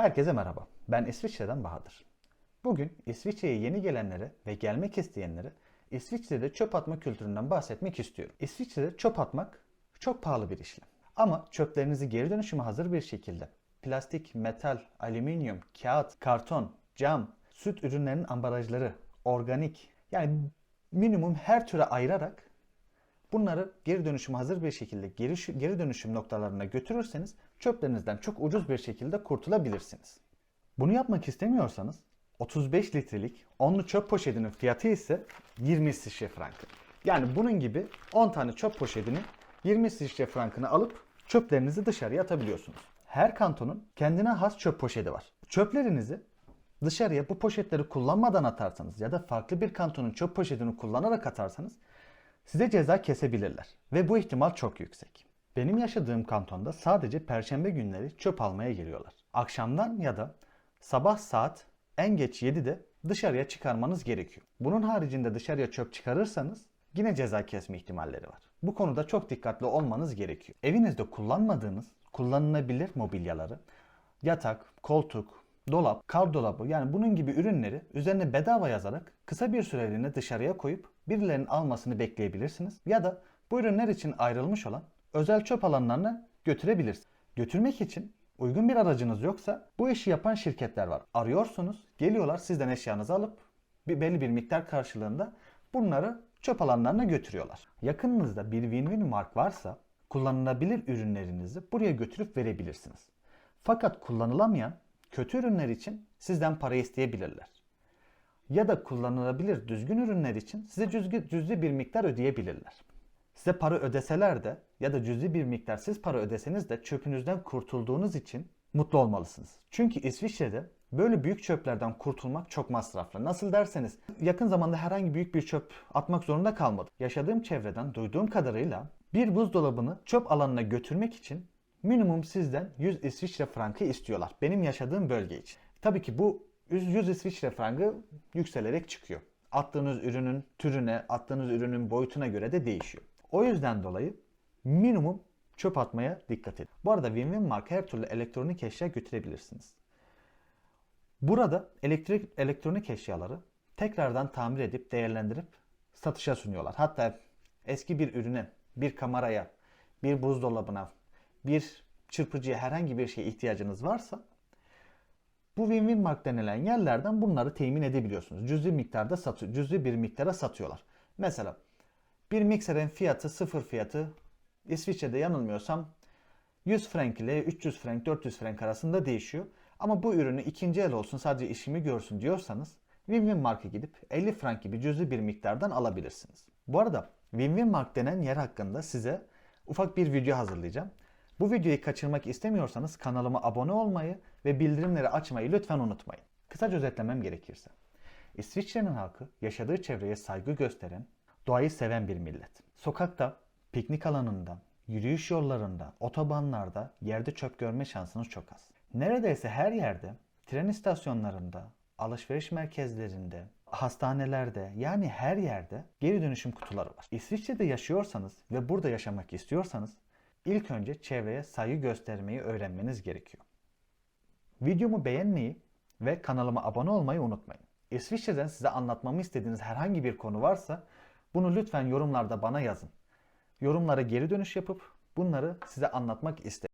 Herkese merhaba. Ben İsviçre'den Bahadır. Bugün İsviçre'ye yeni gelenlere ve gelmek isteyenlere İsviçre'de çöp atma kültüründen bahsetmek istiyorum. İsviçre'de çöp atmak çok pahalı bir işlem. Ama çöplerinizi geri dönüşüme hazır bir şekilde plastik, metal, alüminyum, kağıt, karton, cam, süt ürünlerinin ambalajları, organik yani minimum her türe ayırarak Bunları geri dönüşüm hazır bir şekilde geri, geri dönüşüm noktalarına götürürseniz çöplerinizden çok ucuz bir şekilde kurtulabilirsiniz. Bunu yapmak istemiyorsanız 35 litrelik onlu çöp poşetinin fiyatı ise 20 İsviçre frankı. Yani bunun gibi 10 tane çöp poşetini 20 İsviçre frankını alıp çöplerinizi dışarıya atabiliyorsunuz. Her kantonun kendine has çöp poşeti var. Çöplerinizi dışarıya bu poşetleri kullanmadan atarsanız ya da farklı bir kantonun çöp poşetini kullanarak atarsanız size ceza kesebilirler ve bu ihtimal çok yüksek. Benim yaşadığım kantonda sadece perşembe günleri çöp almaya geliyorlar. Akşamdan ya da sabah saat en geç 7'de dışarıya çıkarmanız gerekiyor. Bunun haricinde dışarıya çöp çıkarırsanız yine ceza kesme ihtimalleri var. Bu konuda çok dikkatli olmanız gerekiyor. Evinizde kullanmadığınız kullanılabilir mobilyaları, yatak, koltuk, dolap, kar dolabı yani bunun gibi ürünleri üzerine bedava yazarak kısa bir süreliğine dışarıya koyup birilerinin almasını bekleyebilirsiniz. Ya da bu ürünler için ayrılmış olan özel çöp alanlarına götürebilirsiniz. Götürmek için uygun bir aracınız yoksa bu işi yapan şirketler var. Arıyorsunuz, geliyorlar sizden eşyanızı alıp bir belli bir miktar karşılığında bunları çöp alanlarına götürüyorlar. Yakınınızda bir win-win mark varsa kullanılabilir ürünlerinizi buraya götürüp verebilirsiniz. Fakat kullanılamayan kötü ürünler için sizden para isteyebilirler. Ya da kullanılabilir düzgün ürünler için size cüzgü, cüzi bir miktar ödeyebilirler. Size para ödeseler de ya da cüzi bir miktar siz para ödeseniz de çöpünüzden kurtulduğunuz için mutlu olmalısınız. Çünkü İsviçre'de böyle büyük çöplerden kurtulmak çok masraflı. Nasıl derseniz yakın zamanda herhangi büyük bir çöp atmak zorunda kalmadım. Yaşadığım çevreden duyduğum kadarıyla bir buzdolabını çöp alanına götürmek için minimum sizden 100 İsviçre frankı istiyorlar. Benim yaşadığım bölge için. Tabii ki bu 100 İsviçre frankı yükselerek çıkıyor. Attığınız ürünün türüne, attığınız ürünün boyutuna göre de değişiyor. O yüzden dolayı minimum çöp atmaya dikkat edin. Bu arada Win-Win marka her türlü elektronik eşya götürebilirsiniz. Burada elektrik elektronik eşyaları tekrardan tamir edip değerlendirip satışa sunuyorlar. Hatta eski bir ürüne, bir kameraya, bir buzdolabına, bir çırpıcıya herhangi bir şeye ihtiyacınız varsa bu win-win mark denilen yerlerden bunları temin edebiliyorsunuz. Cüzi miktarda satıyor, cüzi bir miktara satıyorlar. Mesela bir mikserin fiyatı sıfır fiyatı İsviçre'de yanılmıyorsam 100 frank ile 300 frank 400 frank arasında değişiyor. Ama bu ürünü ikinci el olsun sadece işimi görsün diyorsanız Win-Win Mark'a gidip 50 frank gibi cüzi bir miktardan alabilirsiniz. Bu arada Win-Win Mark denen yer hakkında size ufak bir video hazırlayacağım. Bu videoyu kaçırmak istemiyorsanız kanalıma abone olmayı ve bildirimleri açmayı lütfen unutmayın. Kısaca özetlemem gerekirse. İsviçre'nin halkı yaşadığı çevreye saygı gösteren, doğayı seven bir millet. Sokakta, piknik alanında, yürüyüş yollarında, otobanlarda yerde çöp görme şansınız çok az. Neredeyse her yerde, tren istasyonlarında, alışveriş merkezlerinde, hastanelerde yani her yerde geri dönüşüm kutuları var. İsviçre'de yaşıyorsanız ve burada yaşamak istiyorsanız ilk önce çevreye saygı göstermeyi öğrenmeniz gerekiyor. Videomu beğenmeyi ve kanalıma abone olmayı unutmayın. İsviçre'den size anlatmamı istediğiniz herhangi bir konu varsa bunu lütfen yorumlarda bana yazın. Yorumlara geri dönüş yapıp bunları size anlatmak isterim.